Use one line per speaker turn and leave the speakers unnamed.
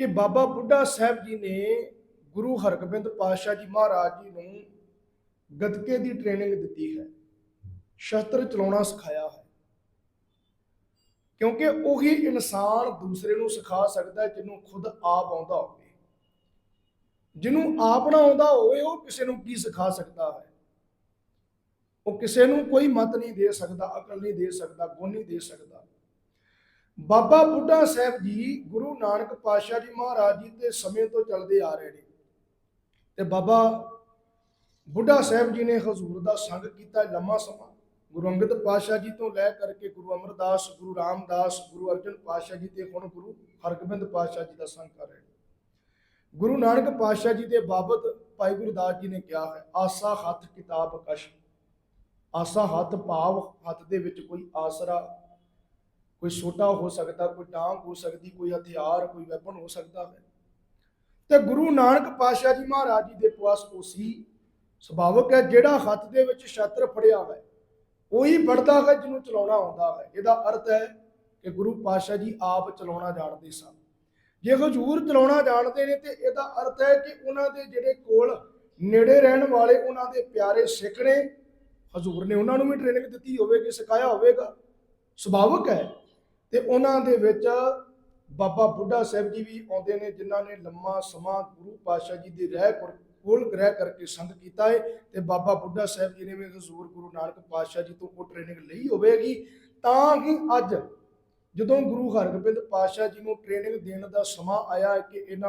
ਕਿ ਬਾਬਾ ਬੁੱਢਾ ਸਾਹਿਬ ਜੀ ਨੇ ਗੁਰੂ ਹਰਗੋਬਿੰਦ ਪਾਤਸ਼ਾਹ ਜੀ ਮਹਾਰਾਜ ਜੀ ਨੂੰ ਗੱਤਕੇ ਦੀ ਟ੍ਰੇਨਿੰਗ ਦਿੱਤੀ ਹੈ। ਸ਼ਸਤਰ ਚਲਾਉਣਾ ਸਿਖਾਇਆ ਹੈ। ਕਿਉਂਕਿ ਉਹੀ ਇਨਸਾਨ ਦੂਸਰੇ ਨੂੰ ਸਿਖਾ ਸਕਦਾ ਹੈ ਜਿਹਨੂੰ ਖੁਦ ਆਪ ਆਉਂਦਾ ਹੋਵੇ। ਜਿਹਨੂੰ ਆਪ ਨਾ ਆਉਂਦਾ ਹੋਵੇ, ਉਹ ਕਿਸੇ ਨੂੰ ਕੀ ਸਿਖਾ ਸਕਦਾ ਹੈ? ਉਹ ਕਿਸੇ ਨੂੰ ਕੋਈ ਮਤ ਨਹੀਂ ਦੇ ਸਕਦਾ, ਅਕਲ ਨਹੀਂ ਦੇ ਸਕਦਾ, ਗੁਣ ਨਹੀਂ ਦੇ ਸਕਦਾ। ਬਾਬਾ ਬੁੱਢਾ ਸਾਹਿਬ ਜੀ ਗੁਰੂ ਨਾਨਕ ਪਾਤਸ਼ਾਹ ਜੀ ਮਹਾਰਾਜ ਜੀ ਦੇ ਸਮੇਂ ਤੋਂ ਚੱਲਦੇ ਆ ਰਹੇ ਨੇ। ਤੇ ਬਾਬਾ ਬੁੱਢਾ ਸਾਹਿਬ ਜੀ ਨੇ ਹਜ਼ੂਰ ਦਾ ਸੰਗ ਕੀਤਾ ਲੰਮਾ ਸਮਾਂ। ਗੁਰੂ ਅੰਗਦ ਪਾਤਸ਼ਾਹ ਜੀ ਤੋਂ ਲੈ ਕਰਕੇ ਗੁਰੂ ਅਮਰਦਾਸ, ਗੁਰੂ ਰਾਮਦਾਸ, ਗੁਰੂ ਅਰਜਨ ਪਾਤਸ਼ਾਹ ਜੀ ਤੇ ਹੁਣ ਗੁਰੂ ਹਰਗੋਬਿੰਦ ਪਾਤਸ਼ਾਹ ਜੀ ਦਾ ਸੰਗ ਕਰ ਰਹੇ ਨੇ। ਗੁਰੂ ਨਾਨਕ ਪਾਤਸ਼ਾਹ ਜੀ ਦੇ ਬਾਬਤ ਭਾਈ ਗੁਰਦਾਸ ਜੀ ਨੇ ਕਿਹਾ ਹੈ, ਆਸਾ ਹੱਥ ਕਿਤਾਬ ਕਸ਼, ਆਸਾ ਹੱਥ ਭਾਵ, ਹੱਥ ਦੇ ਵਿੱਚ ਕੋਈ ਆਸਰਾ ਕੋਈ ਛੋਟਾ ਹੋ ਸਕਦਾ, ਕੋਈ ਟਾਂਗ ਹੋ ਸਕਦੀ, ਕੋਈ ਹਥਿਆਰ, ਕੋਈ ਵੈਪਨ ਹੋ ਸਕਦਾ ਹੈ। ਤੇ ਗੁਰੂ ਨਾਨਕ ਪਾਤਸ਼ਾਹ ਜੀ ਮਹਾਰਾਜ ਜੀ ਦੇ ਪਾਸ ਉਹ ਸੀ ਸੁਭਾਵਕ ਹੈ, ਜਿਹੜਾ ਹੱਥ ਦੇ ਵਿੱਚ ਛਤਰ ਫੜਿਆ ਹੈ। ਉਹੀ ਫੜਦਾ ਹੈ ਜਿਹਨੂੰ ਚਲਾਉਣਾ ਆਉਂਦਾ ਹੈ। ਇਹਦਾ ਅਰਥ ਹੈ ਕਿ ਗੁਰੂ ਪਾਤਸ਼ਾਹ ਜੀ ਆਪ ਚਲਾਉਣਾ ਜਾਣਦੇ ਸਨ। ਜੇ ਹਜੂਰ ਚਲਾਉਣਾ ਜਾਣਦੇ ਨੇ ਤੇ ਇਹਦਾ ਅਰਥ ਹੈ ਕਿ ਉਹਨਾਂ ਦੇ ਜਿਹੜੇ ਕੋਲ ਨੇੜੇ ਰਹਿਣ ਵਾਲੇ ਉਹਨਾਂ ਦੇ ਪਿਆਰੇ ਸਿੱਖ ਨੇ, ਹਜੂਰ ਨੇ ਉਹਨਾਂ ਨੂੰ ਵੀ ਟ੍ਰੇਨਿੰਗ ਦਿੱਤੀ ਹੋਵੇਗੀ, ਸਿਖਾਇਆ ਹੋਵੇਗਾ। ਸੁਭਾਵਕ ਹੈ। ਤੇ ਉਹਨਾਂ ਦੇ ਵਿੱਚ ਬਾਬਾ ਬੁੱਢਾ ਸਾਹਿਬ ਜੀ ਵੀ ਆਉਂਦੇ ਨੇ, ਜਿਨ੍ਹਾਂ ਨੇ ਲੰਮਾ ਸਮਾਂ ਗੁਰੂ ਪਾਤਸ਼ਾਹ ਜੀ ਦੇ ਰਹਿ ਕੋਲ ਗ੍ਰਹਿ ਕਰਕੇ ਸੰਗ ਕੀਤਾ ਹੈ ਤੇ ਬਾਬਾ ਬੁੱਢਾ ਸਾਹਿਬ ਜੀ ਨੇ ਵੀ ਹਜ਼ੂਰ ਗੁਰੂ ਨਾਨਕ ਪਾਤਸ਼ਾਹ ਜੀ ਤੋਂ ਉਹ ਟ੍ਰੇਨਿੰਗ ਲਈ ਹੋਵੇਗੀ। ਤਾਂ ਹੀ ਅੱਜ ਜਦੋਂ ਗੁਰੂ ਹਰਗੋਬਿੰਦ ਪਾਤਸ਼ਾਹ ਜੀ ਨੂੰ ਟ੍ਰੇਨਿੰਗ ਦੇਣ ਦਾ ਸਮਾਂ ਆਇਆ ਕਿ ਇਹਨਾਂ ਨੂੰ